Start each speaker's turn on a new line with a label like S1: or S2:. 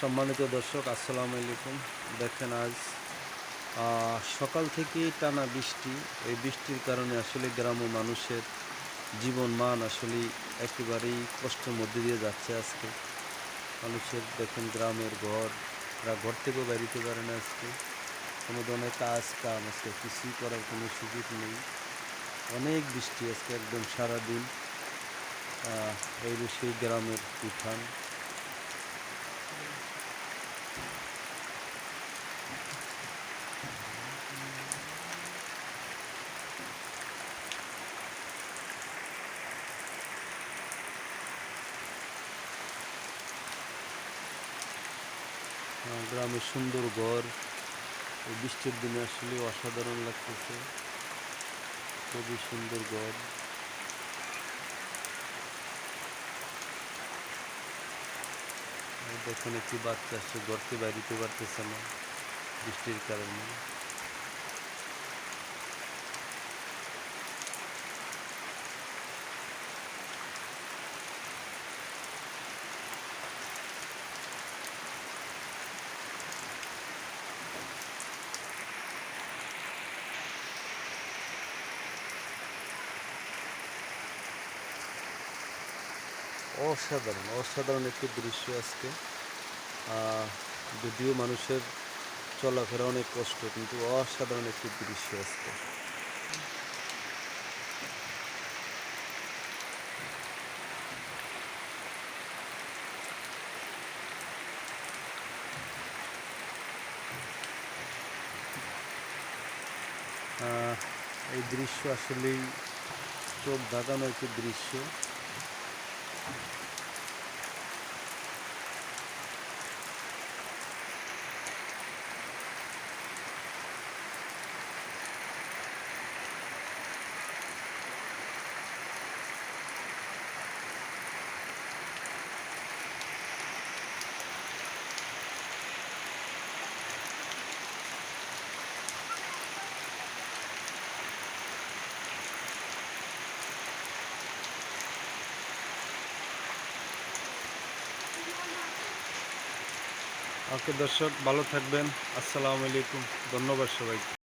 S1: সম্মানিত দর্শক, আসসালামু আলাইকুম। দেখেন আজ সকাল থেকেই টানা বৃষ্টি। এই বৃষ্টির কারণে আসলে গ্রাম্য মানুষের জীবন মান আসলে একেবারেই কষ্টের মধ্যে দিয়ে যাচ্ছে আজকে। মানুষের দেখেন গ্রামের ঘর এরা ঘর থেকেও বেরিতে পারে না আজকে। কোনো ধরনের কাজ কাম আজকে, কিছুই করার কোনো সুযোগ নেই। অনেক বৃষ্টি আজকে একদম সারাদিন এই সেই গ্রামের উঠান। গ্রামের সুন্দর ঘর। বৃষ্টির দিনে আসলে অসাধারণ লাগতেছে। খুবই সুন্দর ঘর। দেখুন একটি বাচ্চা আসছে গড়তে বাড়িতে পারতেছে না বৃষ্টির কারণে। অসাধারণ অসাধারণ একটি দৃশ্য আজকে। যদিও মানুষের চলাফেরা অনেক কষ্ট, কিন্তু অসাধারণ একটি দৃশ্য আজকে। এই দৃশ্য আসলেই চোখ ধাঁধানো একটি দৃশ্য। Thank you. ওকে দর্শক ভালো থাকবেন। আসসালামু আলাইকুম। ধন্যবাদ সবাইকে।